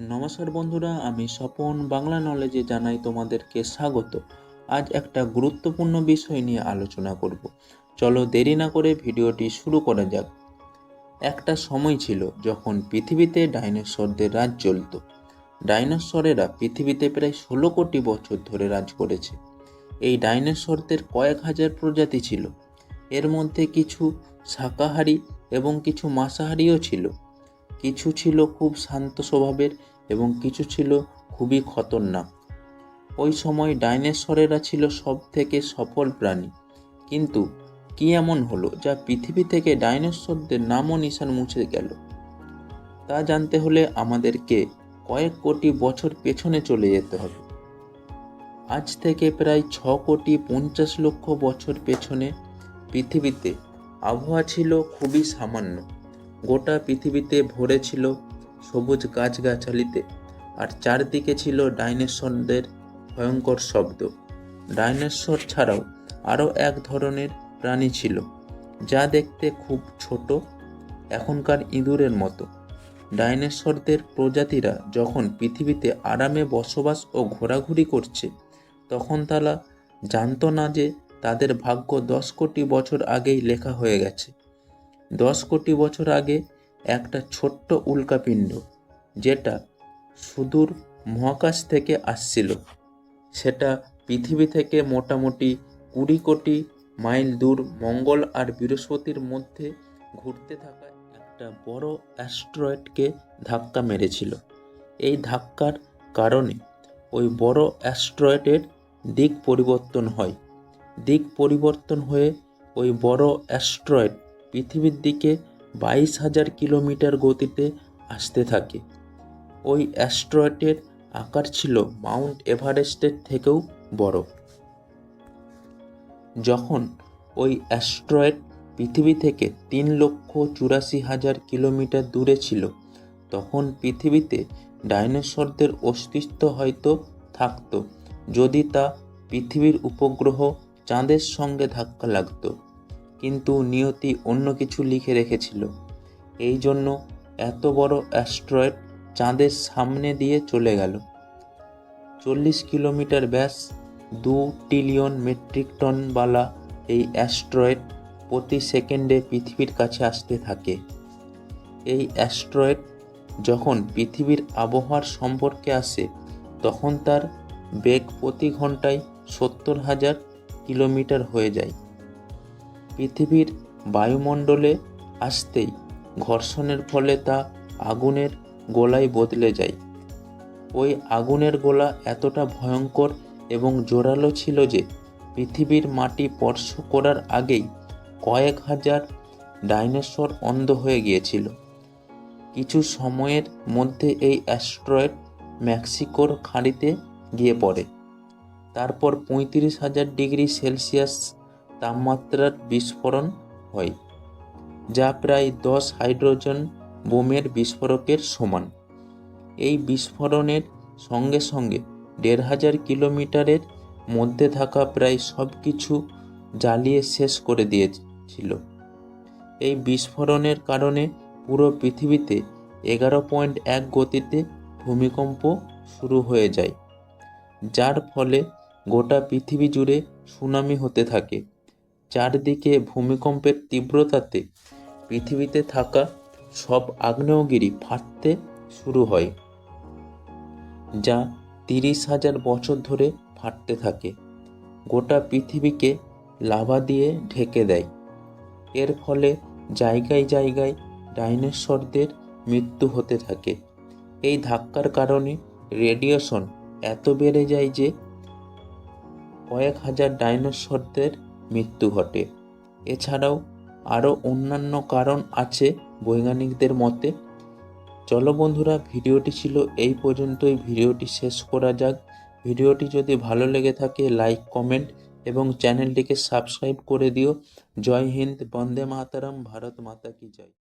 নমস্কার বন্ধুরা, আমি স্বপন বাংলা নলেজে জানাই তোমাদেরকে স্বাগত। আজ একটা গুরুত্বপূর্ণ বিষয় নিয়ে আলোচনা করব। চলো দেরি না করে ভিডিওটি শুরু করা যাক। একটা সময় ছিল যখন পৃথিবীতে ডাইনোসরদের রাজ চলত। ডাইনোসরেরা পৃথিবীতে প্রায় ষোলো কোটি বছর ধরে রাজ করেছে। এই ডাইনোসরদের কয়েক হাজার প্রজাতি ছিল। এর মধ্যে কিছু শাকাহারী এবং কিছু মাংসাহারীও ছিল। কিছু ছিল খুব শান্ত স্বভাবের এবং কিছু ছিল খুবই খতরনাক। ওই সময় ডাইনোসরেরা ছিল সব থেকে সফল প্রাণী। কিন্তু কি এমন হলো যা পৃথিবী থেকে ডাইনোসরদের নামও নিশান মুছে গেল? তা জানতে হলে আমাদেরকে কয়েক কোটি বছর পেছনে চলে যেতে হবে। আজ থেকে প্রায় ছ কোটি পঞ্চাশ লক্ষ বছর পেছনে পৃথিবীতে আবহাওয়া ছিল খুবই সামান্য। গোটা পৃথিবীতে ভরে ছিল সবুজ গাছগাছালিতে, আর চারদিকে ছিল ডাইনোসরদের ভয়ঙ্কর শব্দ। ডাইনোসর ছাড়াও আরও এক ধরনের প্রাণী ছিল, যা দেখতে খুব ছোট, এখনকার ইঁদুরের মতো। ডাইনোসরদের প্রজাতিরা যখন পৃথিবীতে আরামে বসবাস ও ঘোরাঘুরি করছে, তখন তারা জানতো না যে তাদের ভাগ্য দশ কোটি বছর আগেই লেখা হয়ে গেছে। দশ কোটি বছর আগে একটা ছোট্ট উল্কাপিণ্ড যেটা সুদূর মহাকাশ থেকে আসছিল। সেটা পৃথিবী থেকে মোটামুটি কুড়ি কোটি মাইল দূর মঙ্গল আর বৃহস্পতির মধ্যে ঘুরতে থাকা একটা বড় অ্যাস্ট্রয়েডকে ধাক্কা মেরেছিল। এই ধাক্কার কারণে ওই বড় অ্যাস্ট্রয়েডের দিক পরিবর্তন হয়। দিক পরিবর্তন হয়ে ওই বড় অ্যাস্ট্রয়েড পৃথিবীর দিকে বাইশ হাজার কিলোমিটার গতিতে আসতে থাকে। ওই অ্যাস্ট্রয়েডের আকার ছিল মাউন্ট এভারেস্টের থেকেও বড়। যখন ওই অ্যাস্ট্রয়েড পৃথিবী থেকে তিন লক্ষ চুরাশি হাজার কিলোমিটার দূরে ছিল, তখন পৃথিবীতে ডাইনোসরদের অস্তিত্ব হয়তো থাকতো, যদি তা পৃথিবীর উপগ্রহ চাঁদের সঙ্গে ধাক্কা লাগতো। কিন্তু নিয়তি অন্য কিছু লিখে রেখেছিল। এই জন্য এত বড় অ্যাস্ট্রয়েড চাঁদের সামনে দিয়ে চলে গেল। চল্লিশ কিলোমিটার ব্যাস দু ট্রিলিয়ন মেট্রিক টনওয়ালা এই অ্যাস্ট্রয়েড প্রতি সেকেন্ডে পৃথিবীর কাছে আসতে থাকে। এই অ্যাস্ট্রয়েড যখন পৃথিবীর আবহাওয়ার সম্পর্কে আসে, তখন তার বেগ প্রতি ঘন্টায় সত্তর হাজার কিলোমিটার হয়ে যায়। পৃথিবীর বায়ুমণ্ডলে আসতেই ঘর্ষণের ফলে তা আগুনের গোলায় বদলে যায়। ওই আগুনের গোলা এতটা ভয়ঙ্কর এবং জোরালো ছিল যে পৃথিবীর মাটি স্পর্শ করার আগেই কয়েক হাজার ডাইনোসর অন্ধ হয়ে গিয়েছিল। কিছু সময়ের মধ্যে এই অ্যাস্ট্রয়েড মেক্সিকোর খাঁড়িতে গিয়ে পড়ে। তারপর পঁয়ত্রিশ হাজার ডিগ্রি সেলসিয়াস তাপমাত্রার বিস্ফোরণ হয়, যা প্রায় দশ হাইড্রোজেন বোমের বিস্ফোরকের সমান। এই বিস্ফোরণের সঙ্গে সঙ্গে দেড় হাজার কিলোমিটারের মধ্যে থাকা প্রায় সব কিছু জ্বালিয়ে শেষ করে দিয়েছিল। এই বিস্ফোরণের কারণে পুরো পৃথিবীতে এগারো পয়েন্ট এক গতিতে ভূমিকম্প শুরু হয়ে যায়, যার ফলে গোটা পৃথিবী জুড়ে সুনামি হতে থাকে। চারদিকে ভূমিকম্পের তীব্রতাতে পৃথিবীতে থাকা সব আগ্নেয়গিরি ফাটতে শুরু হয়, যা তিরিশ হাজার বছর ধরে ফাটতে থাকে। গোটা পৃথিবীকে লাভা দিয়ে ঢেকে দেয়। এর ফলে জায়গায় জায়গায় ডাইনোসরদের মৃত্যু হতে থাকে। এই ধাক্কার কারণে রেডিয়েশন এত বেড়ে যায় যে কয়েক হাজার ডাইনোসরদের মৃত্যু ঘটে। এছাড়াও আরও অন্যান্য কারণ আছে বৈজ্ঞানিকদের মতে। চলো বন্ধুরা, ভিডিওটি ছিল এই পর্যন্তই। ভিডিওটি শেষ করা যাক। ভিডিওটি যদি ভালো লেগে থাকে, লাইক, কমেন্ট এবং চ্যানেলটিকে সাবস্ক্রাইব করে দিও। জয় হিন্দ, বন্দে মাতারাম, ভারত মাতা কি জয়।